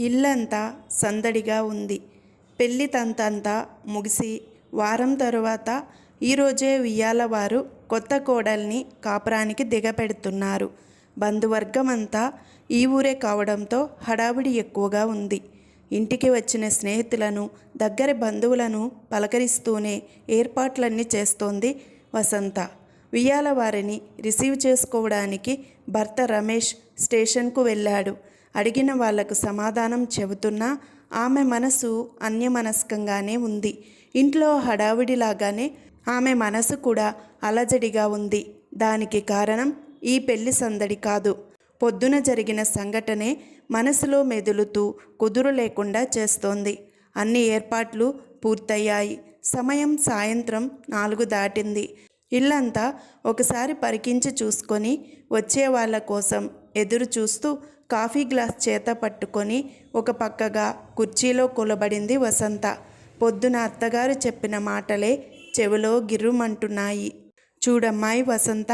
ఇల్లంతా సందడిగా ఉంది. పెళ్ళి తంతంతా ముగిసి వారం తరువాత ఈరోజే ఉయ్యాల వారు కొత్త కోడల్ని కాపురానికి దిగపెడుతున్నారు. బంధువర్గమంతా ఈ ఊరే కావడంతో హడావిడి ఎక్కువగా ఉంది. ఇంటికి వచ్చిన స్నేహితులను దగ్గరి బంధువులను పలకరిస్తూనే ఏర్పాట్లన్నీ చేస్తోంది వసంత. ఉయ్యాల వారిని రిసీవ్ చేసుకోవడానికి భర్త రమేష్ స్టేషన్కు వెళ్ళాడు. అడిగిన వాళ్ళకు సమాధానం చెబుతున్నా ఆమె మనసు అన్యమనస్కంగానే ఉంది. ఇంట్లో హడావిడిలాగానే ఆమె మనసు కూడా అలజడిగా ఉంది. దానికి కారణం ఈ పెళ్ళి సందడి కాదు. పొద్దున జరిగిన సంఘటనే మనసులో మెదులుతూ కుదురు లేకుండా చేస్తోంది. అన్ని ఏర్పాట్లు పూర్తయ్యాయి. సమయం సాయంత్రం నాలుగు దాటింది. ఇల్లంతా ఒకసారి పరికించి చూసుకొని వచ్చే వాళ్ళ కోసం ఎదురు చూస్తూ కాఫీ గ్లాస్ చేత పట్టుకొని ఒక పక్కగా కుర్చీలో కూలబడింది వసంత. పొద్దున అత్తగారు చెప్పిన మాటలే చెవిలో గిర్రుమంటున్నాయి. చూడమ్మాయి వసంత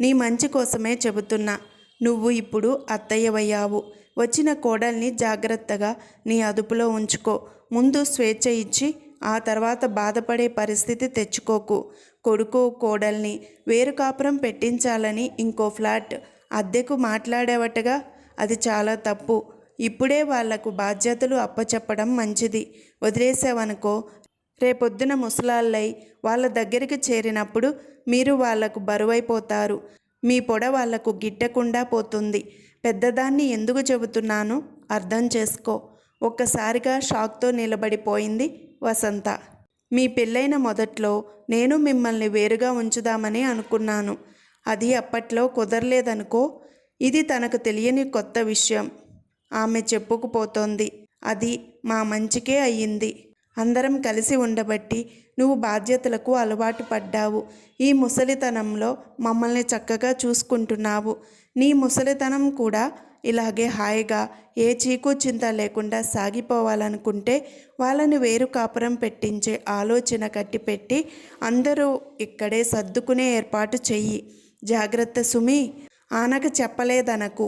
నీ మంచి కోసమే చెబుతున్నా. నువ్వు ఇప్పుడు అత్తయ్యవయ్యావు. వచ్చిన కోడల్ని జాగ్రత్తగా నీ అదుపులో ఉంచుకో. ముందు స్వేచ్ఛ ఇచ్చి ఆ తర్వాత బాధపడే పరిస్థితి తెచ్చుకోకు. కొడుకు కోడల్ని వేరు కాపురం పెట్టించాలని ఇంకో ఫ్లాట్ అద్దెకు మాట్లాడేవటగా అది చాలా తప్పు. ఇప్పుడే వాళ్ళకు బాధ్యతలు అప్పచెప్పడం మంచిది. వదిలేసావనుకో రేపొద్దున ముసలాళ్ళై వాళ్ళ దగ్గరికి చేరినప్పుడు మీరు వాళ్ళకు బరువైపోతారు. మీ పొడ వాళ్ళకు గిట్టకుండా పోతుంది. పెద్దదాన్ని ఎందుకు చెబుతున్నాను? అర్థం చేసుకో. ఒక్కసారిగా షాక్తో నిలబడిపోయింది వసంత. మీ పెళ్ళైన మొదట్లో నేను మిమ్మల్ని వేరుగా ఉంచుదామని అనుకున్నాను. అది అప్పట్లో కుదరలేదనుకో ఇది తనకు తెలియని కొత్త విషయం. ఆమె చెప్పుకుపోతోంది. అది మా మంచికే అయ్యింది. అందరం కలిసి ఉండబట్టి నువ్వు బాధ్యతలకు అలవాటు పడ్డావు. ఈ ముసలితనంలో మమ్మల్ని చక్కగా చూసుకుంటున్నావు. నీ ముసలితనం కూడా ఇలాగే హాయిగా ఏ చీకు చింత లేకుండా సాగిపోవాలనుకుంటే వాళ్ళని వేరు కాపురం పెట్టించే ఆలోచన కట్టిపెట్టి అందరూ ఇక్కడే సర్దుకునే ఏర్పాటు చెయ్యి. జాగ్రత్త సుమి. ఆనకు చెప్పలేదనకు.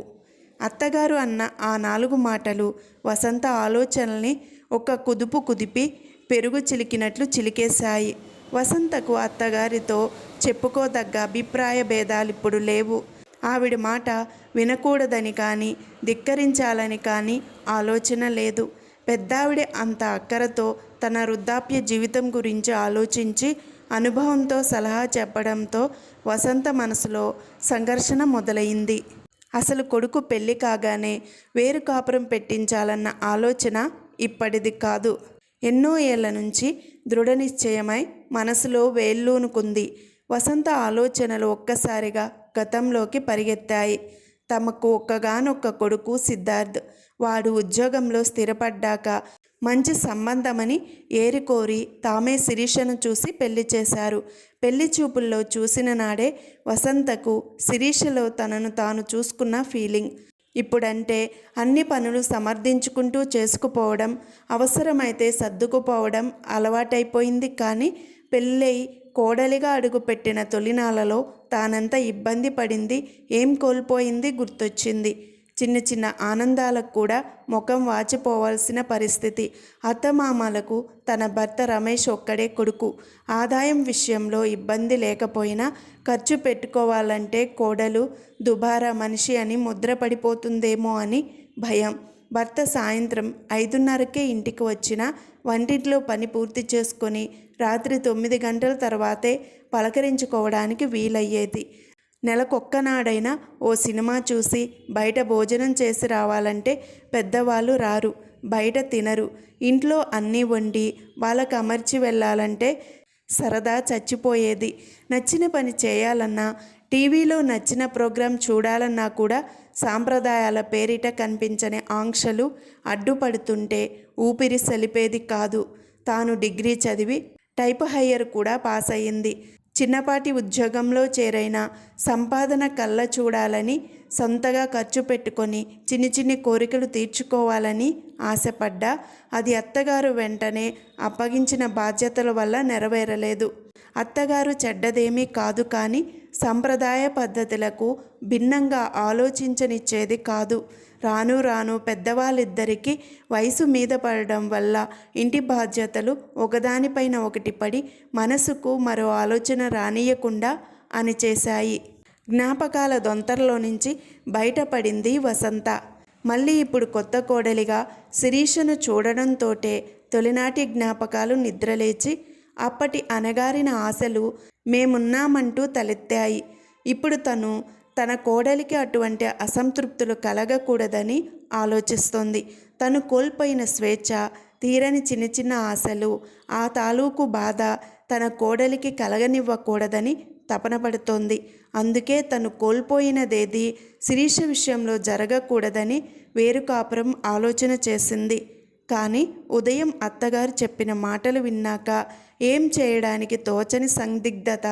అత్తగారు అన్న ఆ నాలుగు మాటలు వసంత ఆలోచనల్ని ఒక కుదుపు కుదిపి పెరుగు చిలికినట్లు చిలికేశాయి. వసంతకు అత్తగారితో చెప్పుకోదగ్గ అభిప్రాయ భేదాలు ఇప్పుడు లేవు. ఆవిడ మాట వినకూడదని కానీ ధిక్కరించాలని కానీ ఆలోచన లేదు. పెద్దావిడ అంత అక్కరతో తన వృద్ధాప్య జీవితం గురించి ఆలోచించి అనుభవంతో సలహా చెప్పడంతో వసంత మనసులో సంఘర్షణ మొదలైంది. అసలు కొడుకు పెళ్ళి కాగానే వేరు కాపురం పెట్టించాలన్న ఆలోచన ఇప్పటిది కాదు. ఎన్నో ఏళ్ళ నుంచి దృఢ నిశ్చయమై మనసులో వేళ్ళూనుకుంది. వసంత ఆలోచనలు ఒక్కసారిగా గతంలోకి పరిగెత్తాయి. తమకు ఒక్కగానొక్క కొడుకు సిద్ధార్థ్. వాడు ఉద్యోగంలో స్థిరపడ్డాక మంచి సంబంధమని ఏరికోరి తామే శిరీషను చూసి పెళ్ళి చేశారు. పెళ్ళి చూపుల్లో చూసిన నాడే వసంతకు శిరీషలో తనను తాను చూసుకున్న ఫీలింగ్. ఇప్పుడంటే అన్ని పనులు సమర్థించుకుంటూ చేసుకుపోవడం అవసరమైతే సర్దుకుపోవడం అలవాటైపోయింది కానీ పెళ్ళై కోడలిగా అడుగుపెట్టిన తొలినాలలో తానంత ఇబ్బంది పడింది ఏం కోల్పోయింది గుర్తొచ్చింది. చిన్న చిన్న ఆనందాలకు కూడా ముఖం వాచిపోవాల్సిన పరిస్థితి. అత్తమామలకు తన భర్త రమేష్ ఒక్కడే కొడుకు. ఆదాయం విషయంలో ఇబ్బంది లేకపోయినా ఖర్చు పెట్టుకోవాలంటే కోడలు దుబారా మనిషి అని ముద్రపడిపోతుందేమో అని భయం. భర్త సాయంత్రం ఐదున్నరకే ఇంటికి వచ్చిన వంటింట్లో పని పూర్తి చేసుకొని రాత్రి తొమ్మిది గంటల తర్వాతే పలకరించుకోవడానికి వీలయ్యేది. నెలకొక్కనాడైనా ఓ సినిమా చూసి బయట భోజనం చేసి రావాలంటే పెద్దవాళ్ళు రారు బయట తినరు. ఇంట్లో అన్నీ వండి వాళ్ళకు అమర్చి వెళ్ళాలంటే సరదా చచ్చిపోయేది. నచ్చిన పని చేయాలన్నా టీవీలో నచ్చిన ప్రోగ్రాం చూడాలన్నా కూడా సాంప్రదాయాల పేరిట కనిపించని ఆంక్షలు అడ్డుపడుతుంటే ఊపిరి సలిపేది కాదు. తాను డిగ్రీ చదివి టైప్ హయ్యర్ కూడా పాస్ అయ్యింది చిన్నపాటి ఉద్యోగంలో చేరైన సంపాదన కళ్ళ చూడాలని సొంతగా ఖర్చు పెట్టుకొని చిన్ని చిన్ని కోరికలు తీర్చుకోవాలని ఆశపడ్డా. అది అత్తగారు వెంటనే అప్పగించిన బాధ్యతల వల్ల నెరవేరలేదు. అత్తగారు చెడ్డదేమీ కాదు కానీ సంప్రదాయ పద్ధతులకు భిన్నంగా ఆలోచించనిచ్చేది కాదు. రాను రాను పెద్దవాళ్ళిద్దరికీ వయసు మీద పడడం వల్ల ఇంటి బాధ్యతలు ఒకదానిపైన ఒకటి పడి మనసుకు మరో ఆలోచన రానియకుండా అనిచేశాయి జ్ఞాపకాల దొంతరలో నుంచి బయటపడింది వసంత. మళ్ళీ ఇప్పుడు కొత్త కోడలిగా శిరీషను చూడడంతోటే తొలినాటి జ్ఞాపకాలు నిద్రలేచి అప్పటి అనగారిన ఆశలు మేమున్నామంటూ తలెత్తాయి. ఇప్పుడు తను తన కోడలికి అటువంటి అసంతృప్తులు కలగకూడదని ఆలోచిస్తోంది. తను కోల్పోయిన స్వేచ్ఛ తీరని చిన్న చిన్న ఆశలు ఆ తాలూకు బాధ తన కోడలికి కలగనివ్వకూడదని తపన పడుతోంది. అందుకే తను కోల్పోయినదేది శిరీష విషయంలో జరగకూడదని వేరుకాపురం ఆలోచన చేసింది. కానీ ఉదయం అత్తగారు చెప్పిన మాటలు విన్నాక ఏం చేయడానికి తోచని సందిగ్ధత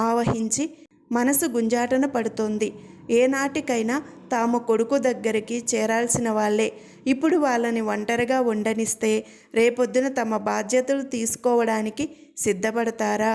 ఆవహించి మనసు గుంజాటన పడుతోంది. ఏనాటికైనా తాము కొడుకు దగ్గరికి చేరాల్సిన వాళ్ళే. ఇప్పుడు వాళ్ళని ఒంటరిగా ఉండనిస్తే రేపొద్దున తమ బాధ్యతలు తీసుకోవడానికి సిద్ధపడతారా?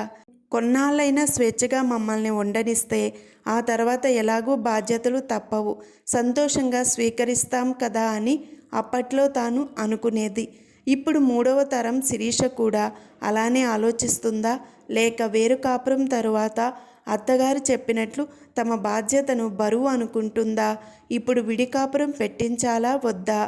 కొన్నాళ్ళైనా స్వేచ్ఛగా మమ్మల్ని ఉండనిస్తే ఆ తర్వాత ఎలాగూ బాధ్యతలు తప్పవు. సంతోషంగా స్వీకరిస్తాం కదా అని అప్పట్లో తాను అనుకునేది. ఇప్పుడు మూడవ తరం శిరీష కూడా అలానే ఆలోచిస్తుందా? లేక వేరు కాపురం తరువాత అత్తగారు చెప్పినట్లు తమ బాధ్యతను బరువు అనుకుంటుందా? ఇప్పుడు విడికాపురం పెట్టించాలా వద్దా?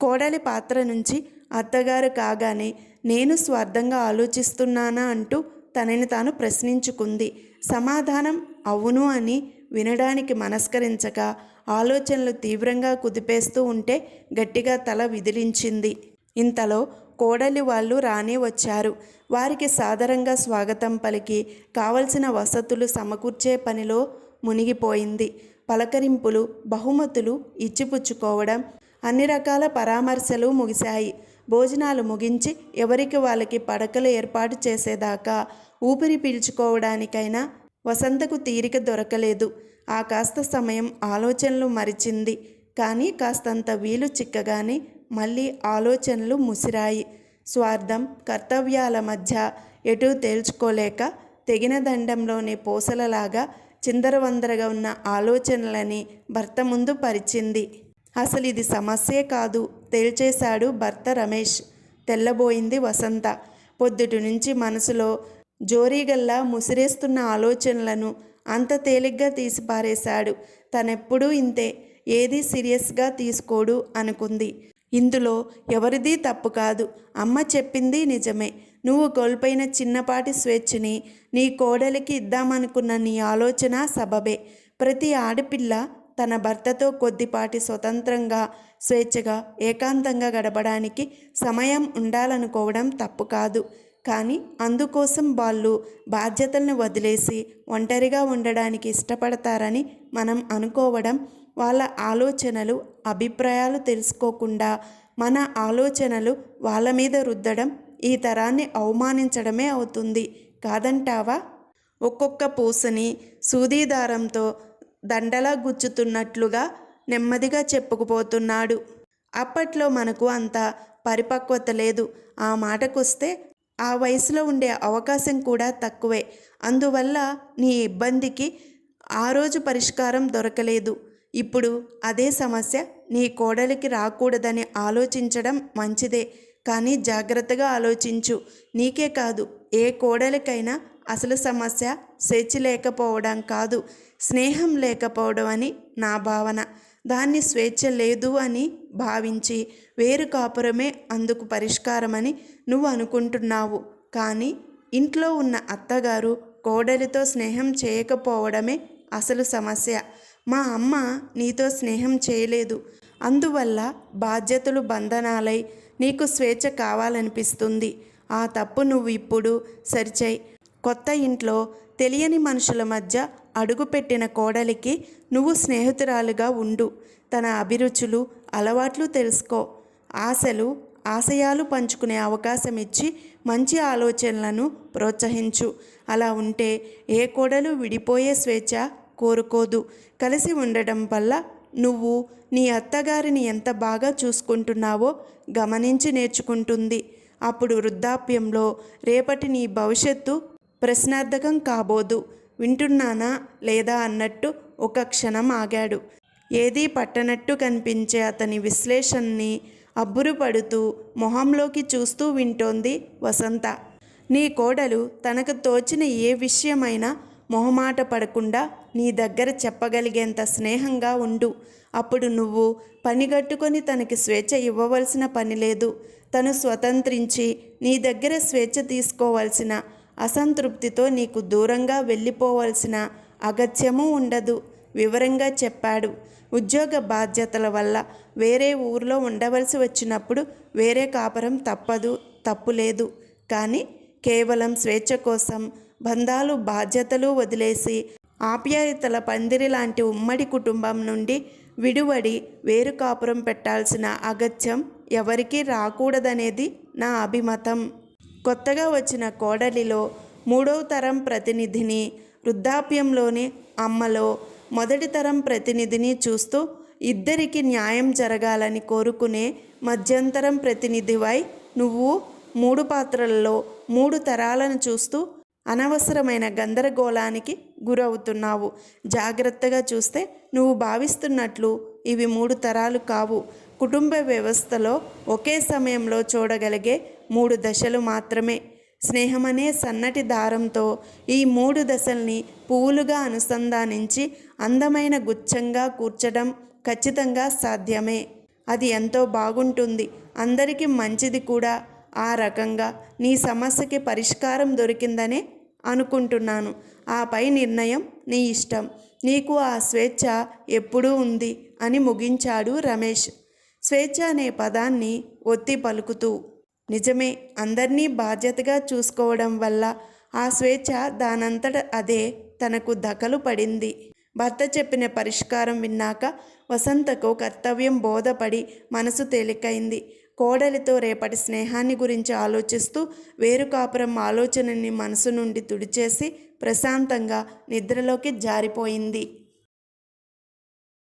కోడలి పాత్ర నుంచి అత్తగారు కాగానే నేను స్వార్థంగా ఆలోచిస్తున్నానా అంటూ తనని తాను ప్రశ్నించుకుంది. సమాధానం అవును అని వినడానికి మనస్కరించక ఆలోచనలు తీవ్రంగా కుదిపేస్తూ ఉంటే గట్టిగా తల విదిలించింది. ఇంతలో కోడలి వాళ్ళు రానే వచ్చారు. వారికి సాదరంగా స్వాగతం పలికి కావలసిన వసతులు సమకూర్చే పనిలో మునిగిపోయింది. పలకరింపులు బహుమతులు ఇచ్చిపుచ్చుకోవడం అన్ని రకాల పరామర్శలు ముగిశాయి. భోజనాలు ముగించి ఎవరికి వాళ్ళకి పడకలు ఏర్పాటు చేసేదాకా ఊపిరి పీల్చుకోవడానికైనా వసంతకు తీరిక దొరకలేదు. ఆ కాస్త సమయం ఆలోచనలు మరిచింది. కానీ కాస్తంత వీలు చిక్కగానే మళ్ళీ ఆలోచనలు ముసిరాయి. స్వార్థం కర్తవ్యాల మధ్య ఎటూ తేల్చుకోలేక తెగిన దండంలోని పూసలలాగా చిందరవందరగా ఉన్న ఆలోచనలని భర్త ముందు పరిచింది. అసలు ఇది సమస్యే కాదు తేల్చేశాడు భర్త రమేష్. తెల్లబోయింది వసంత. పొద్దుటి నుంచి మనసులో జోరీగల్లా ముసిరేస్తున్న ఆలోచనలను అంత తేలిగ్గా తీసిపారేశాడు. తనెప్పుడూ ఇంతే ఏది సీరియస్గా తీసుకోడు అనుకుంది. ఇందులో ఎవరిది తప్పు కాదు. అమ్మ చెప్పింది నిజమే. నువ్వు కోల్పోయిన చిన్నపాటి స్వేచ్ఛని నీ కోడలికి ఇద్దామనుకున్న నీ ఆలోచన సబబే. ప్రతి ఆడపిల్ల తన భర్తతో కొద్దిపాటి స్వతంత్రంగా స్వేచ్ఛగా ఏకాంతంగా గడపడానికి సమయం ఉండాలనుకోవడం తప్పు కాదు. కానీ అందుకోసం వాళ్ళు బాధ్యతలను వదిలేసి ఒంటరిగా ఉండడానికి ఇష్టపడతారని మనం అనుకోవడం వాళ్ళ ఆలోచనలు అభిప్రాయాలు తెలుసుకోకుండా మన ఆలోచనలు వాళ్ళ మీద రుద్దడం ఈ తరాన్ని అవమానించడమే అవుతుంది. కాదంటావా? ఒక్కొక్క పూసని సూదీదారంతో దండలా గుచ్చుతున్నట్లుగా నెమ్మదిగా చెప్పుకుపోతున్నాడు. అప్పట్లో మనకు అంత పరిపక్వత లేదు. ఆ మాటకొస్తే ఆ వయసులో ఉండే అవకాశం కూడా తక్కువే. అందువల్ల నీ ఇబ్బందికి ఆ రోజు పరిష్కారం దొరకలేదు. ఇప్పుడు అదే సమస్య నీ కోడలికి రాకూడదని ఆలోచించడం మంచిదే. కానీ జాగ్రత్తగా ఆలోచించు. నీకే కాదు ఏ కోడలికైనా అసలు సమస్య స్వేచ్ఛ లేకపోవడం కాదు స్నేహం లేకపోవడం అని నా భావన. దాన్ని స్వేచ్ఛ లేదు అని భావించి వేరు కాపురమే అందుకు పరిష్కారమని నువ్వు అనుకుంటున్నావు. కానీ ఇంట్లో ఉన్న అత్తగారు కోడలితో స్నేహం చేయకపోవడమే అసలు సమస్య. మా అమ్మ నీతో స్నేహం చేయలేదు. అందువల్ల బాధ్యతలు బంధనాలై నీకు స్వేచ్ఛ కావాలనిపిస్తుంది. ఆ తప్పు నువ్వు ఇప్పుడు సరిచేయి. కొత్త ఇంట్లో తెలియని మనుషుల మధ్య అడుగుపెట్టిన కోడలికి నువ్వు స్నేహితురాలుగా ఉండు. తన అభిరుచులు అలవాట్లు తెలుసుకో. ఆశలు ఆశయాలు పంచుకునే అవకాశం ఇచ్చి మంచి ఆలోచనలను ప్రోత్సహించు. అలా ఉంటే ఏ కోడలు విడిపోయే స్వేచ్ఛ కోరుకోదు. కలిసి ఉండడం వల్ల నువ్వు నీ అత్తగారిని ఎంత బాగా చూసుకుంటున్నావో గమనించి నేర్చుకుంటుంది. అప్పుడు వృద్ధాప్యంలో రేపటి నీ భవిష్యత్తు ప్రశ్నార్థకం కాబోదు. వింటున్నానా లేదా అన్నట్టు ఒక క్షణం ఆగాడు. ఏదీ పట్టనట్టు కనిపించే అతని విశ్లేషణని అబ్బురుపడుతూ మొహంలోకి చూస్తూ వింటోంది వసంత. నీ కోడలు తనకు తోచిన ఏ విషయమైనా మొహమాట పడకుండా నీ దగ్గర చెప్పగలిగేంత స్నేహంగా ఉండు. అప్పుడు నువ్వు పనిగట్టుకొని తనకి స్వేచ్ఛ ఇవ్వవలసిన పని లేదు. తను స్వతంత్రించి నీ దగ్గర స్వేచ్ఛ తీసుకోవాల్సిన అసంతృప్తితో నీకు దూరంగా వెళ్ళిపోవాల్సిన అగత్యము ఉండదు వివరంగా చెప్పాడు. ఉద్యోగ బాధ్యతల వల్ల వేరే ఊర్లో ఉండవలసి వచ్చినప్పుడు వేరే కాపురం తప్పదు తప్పులేదు. కానీ కేవలం స్వేచ్ఛ కోసం బంధాలు బాధ్యతలు వదిలేసి ఆప్యాయతల పందిరి లాంటి ఉమ్మడి కుటుంబం నుండి విడివడి వేరు కాపురం పెట్టాల్సిన అగత్యం ఎవరికీ రాకూడదనేది నా అభిమతం. కొత్తగా వచ్చిన కోడలిలో మూడవ తరం ప్రతినిధిని వృద్ధాప్యంలోని అమ్మలో మొదటి తరం ప్రతినిధిని చూస్తూ ఇద్దరికి న్యాయం జరగాలని కోరుకునే మధ్యంతరం ప్రతినిధివై నువ్వు మూడు పాత్రలలో మూడు తరాలను చూస్తూ అనవసరమైన గందరగోళానికి గురవుతున్నావు. జాగ్రత్తగా చూస్తే నువ్వు భావిస్తున్నట్లు ఇవి మూడు తరాలు కావు. కుటుంబ వ్యవస్థలో ఒకే సమయంలో చూడగలిగే మూడు దశలు మాత్రమే. స్నేహమనే సన్నటి దారంతో ఈ మూడు దశల్ని పువ్వులుగా అనుసంధానించి అందమైన గుచ్ఛంగా కూర్చడం ఖచ్చితంగా సాధ్యమే. అది ఎంతో బాగుంటుంది. అందరికీ మంచిది కూడా. ఆ రకంగా నీ సమస్యకి పరిష్కారం దొరికిందనే అనుకుంటున్నాను. ఆపై నిర్ణయం నీ ఇష్టం. నీకు ఆ స్వేచ్ఛ ఎప్పుడూ ఉంది అని ముగించాడు రమేష్. స్వేచ్ఛ అనే పదాన్ని ఒత్తి పలుకుతూ నిజమే అందరినీ బాధ్యతగా చూసుకోవడం వల్ల ఆ స్వేచ్ఛ దానంతట అదే తనకు దకలు పడింది. భర్త చెప్పిన పరిష్కారం విన్నాక వసంతకు కర్తవ్యం బోధపడి మనసు తేలికైంది. కోడలితో రేపటి స్నేహాన్ని గురించి ఆలోచిస్తూ వేరు కాపురం ఆలోచనని మనసు నుండి తుడిచేసి ప్రశాంతంగా నిద్రలోకి జారిపోయింది.